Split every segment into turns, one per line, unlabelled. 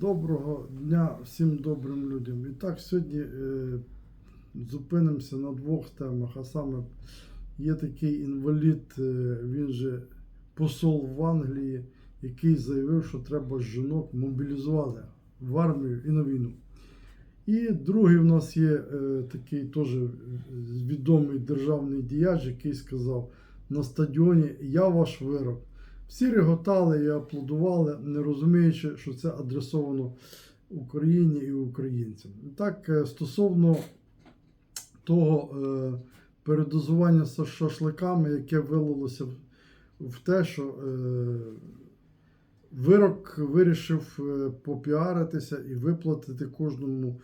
Доброго дня всім добрим людям. І так, сьогодні е, зупинимося на двох темах. А саме є такий інвалід, е, він же посол в Англії, який заявив, що треба жінок мобілізувати в армію і на війну. І другий в нас є е, такий теж відомий державний діяч, який сказав на стадіоні Я ваш вирок. Всі реготали і аплодували, не розуміючи, що це адресовано Україні і українцям. І Так, е, стосовно того е, передозування з шашликами, яке вилилося в- те, що е, вирок вирішив е, попіаритися і виплатити кожному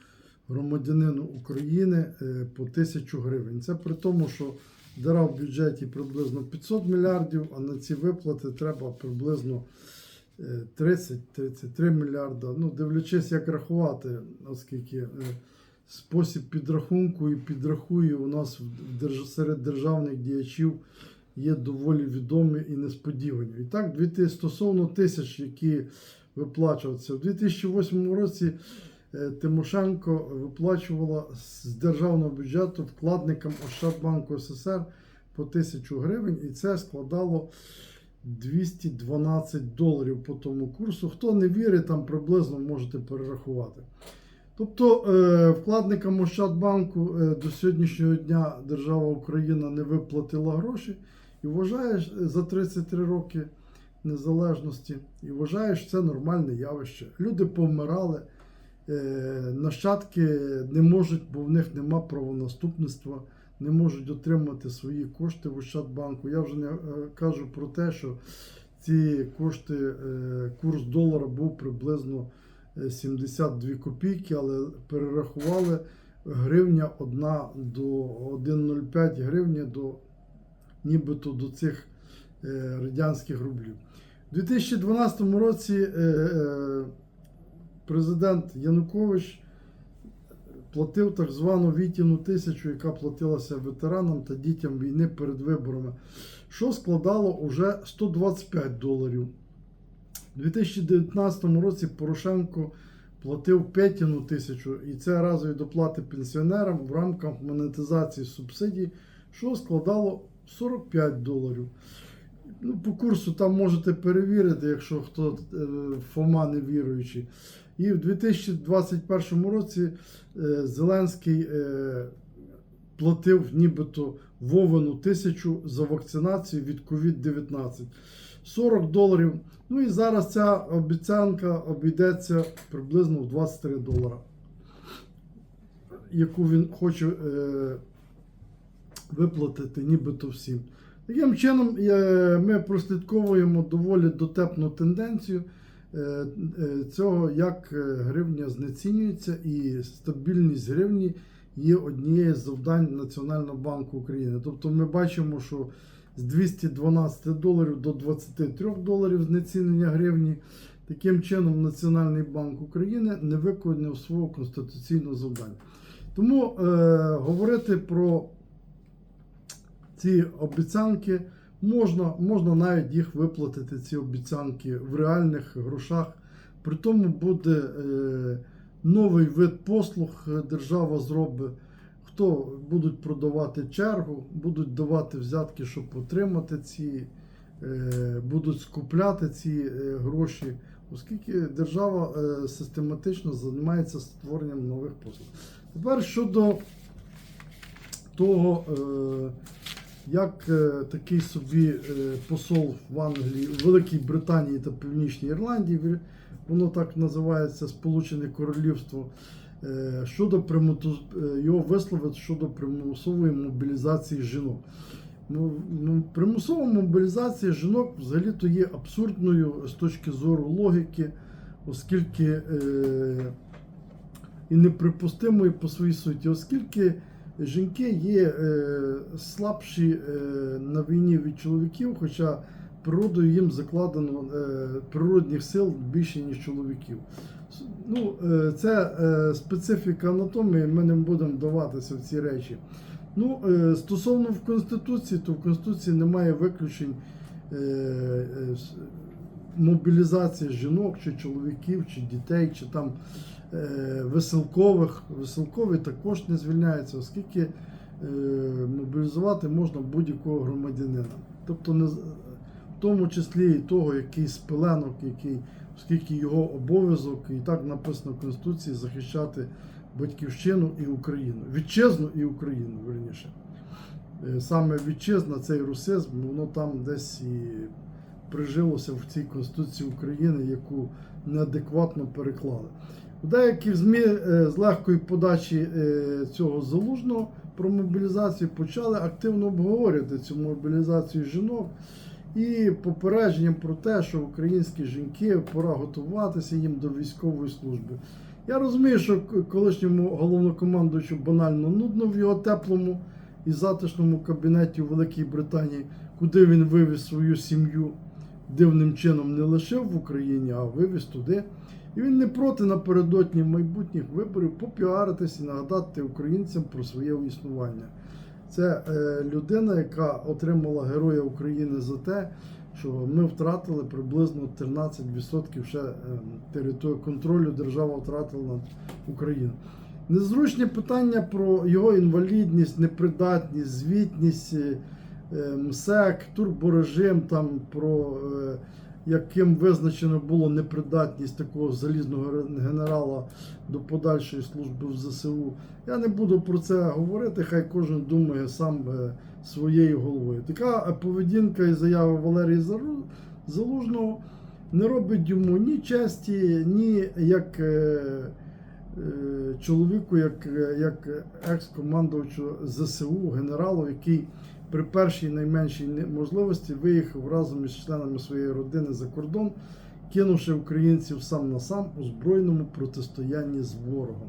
громадянину України е, по тисячу гривень. Це при тому, що дара в бюджеті приблизно 500 мільярдів, а на ці виплати треба приблизно е, 30-33 мільярда. Ну, дивлячись, як рахувати, оскільки е, спосіб підрахунку і підрахує у нас серед державних діячів є доволі відомі і несподівані. І так, стосовно тисяч, які виплачувалися, в 2008 році е, Тимошенко виплачувала з державного бюджету вкладникам Ощадбанку СССР по тисячу гривень, і це складало 212 доларів по тому курсу. Хто не вірить, там приблизно можете перерахувати. Тобто е, вкладникам Ощадбанку е, до сьогоднішнього дня держава Україна не виплатила гроші і вважає ж, е, за 33 роки незалежності, і вважає, що це нормальне явище. Люди повмирали, е, нащадки не можуть, бо в них нема правонаступництва, не можуть отримати свої кошти в Ощадбанку. Я вже не е, кажу про те, що ці кошти, е, курс долара був приблизно е, 72 копійки, але перерахували гривня 1 до 1,05 гривні до нібито до цих е, радянських рублів. У 2012 році е, е, президент Янукович платив так звану Вітіну тисячу, яка платилася ветеранам та дітям війни перед виборами, що складало уже 125 доларів. У 2019 році Порошенко платив Петіну тисячу, і це разові доплати пенсіонерам в рамках монетизації субсидій, що складало 45 доларів. Ну, по курсу там можете перевірити, якщо хто е, Фома не віруючий. І в 2021 році е, Зеленський е, платив нібито Вовину тисячу за вакцинацію від COVID-19. 40 доларів. Ну і зараз ця обіцянка обійдеться приблизно в 23 долара, яку він хоче е, виплатити нібито всім. Таким чином, ми прослідковуємо доволі дотепну тенденцію цього, як е, гривня знецінюється, і стабільність гривні є однією з завдань Національного банку України. Тобто ми бачимо, що з 212 доларів до 23 доларів знецінення гривні. Таким чином, Національний банк України не виконав свого конституційного завдання. Тому е, говорити про ці обіцянки можна, можна навіть їх виплатити, ці обіцянки в реальних грошах. При тому буде е, новий вид послуг держава зробить. Хто будуть продавати чергу, будуть давати взятки, щоб отримати ці, е, будуть скупляти ці е, гроші, оскільки держава е, систематично займається створенням нових послуг. Тепер щодо того, е, як е, такий собі е, посол в Англії, в Великій Британії та Північній Ірландії, воно так називається Сполучене Королівство, е, щодо примуту- його висловив щодо примусової мобілізації жінок. Ну, ну, Примусова мобілізація жінок взагалі-то є абсурдною з точки зору логіки, оскільки і неприпустимою по своїй суті, оскільки жінки є е, слабші е, на війні від чоловіків, хоча природою їм закладено е, природних сил більше, ніж чоловіків. Ну, це специфіка анатомії, ми не будемо вдаватися в ці речі. Ну, стосовно в Конституції, то в Конституції немає виключень с- жінок, чи чоловіків, чи дітей, чи там веселкових. Веселкові також не звільняються, оскільки е, мобілізувати можна будь-якого громадянина. Тобто не, в тому числі і того, який з який, оскільки його обов'язок, і так написано в Конституції, захищати батьківщину і Україну. Вітчизну і Україну, верніше. Е, Саме вітчизна, цей русизм, воно там десь і прижилося в цій Конституції України, яку неадекватно переклали. У деяких ЗМІ е, з легкої подачі е, цього залужного про мобілізацію почали активно обговорювати цю мобілізацію жінок і попередженням про те, що українські жінки пора готуватися їм до військової служби. Я розумію, що колишньому головнокомандуючу банально нудно в його теплому і затишному кабінеті у Великій Британії, куди він вивіз свою сім'ю, дивним чином не лишив в Україні, а вивіз туди. І він не проти напередодні майбутніх виборів попіаритись і нагадати українцям про своє існування. Це е, людина, яка отримала Героя України за те, що ми втратили приблизно 13% ще е, території контролю держава втратила над Україною. Незручні питання про його інвалідність, непридатність, звітність, е, МСЕК, турборежим, там про яким визначено було непридатність такого залізного генерала до подальшої служби в ЗСУ. Я не буду про це говорити, хай кожен думає сам е, своєю головою. Така е, поведінка і заява Валерії Зару- Залужного не робить йому ні честі, ні як е, чоловіку, як, як екс-командувачу ЗСУ, генералу, який при першій найменшій можливості виїхав разом із членами своєї родини за кордон, кинувши українців сам на сам у збройному протистоянні з ворогом.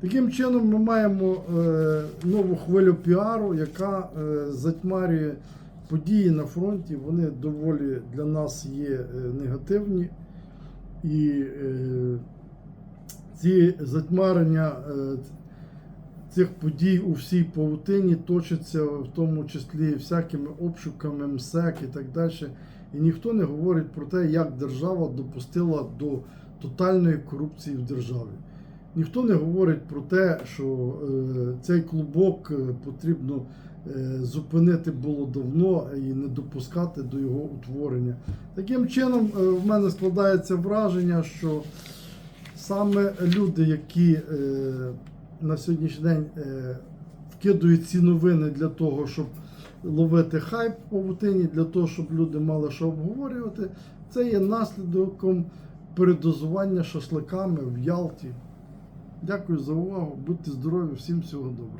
Таким чином, ми маємо е, нову хвилю піару, яка е, затьмарює події на фронті. Вони доволі для нас є е, негативні. І ці затьмарення цих подій у всій паутині точаться в тому числі всякими обшуками МСЕК і так далі. І ніхто не говорить про те, як держава допустила до тотальної корупції в державі. Ніхто не говорить про те, що е, цей клубок е, потрібно е, зупинити було давно і не допускати до його утворення. Таким чином, в мене складається враження, що саме люди, які на сьогоднішній день е, вкидують ці новини для того, щоб ловити хайп по павутині, для того, щоб люди мали що обговорювати, це є наслідком передозування шашликами в Ялті. Дякую за увагу. Будьте здорові, всім всього доброго.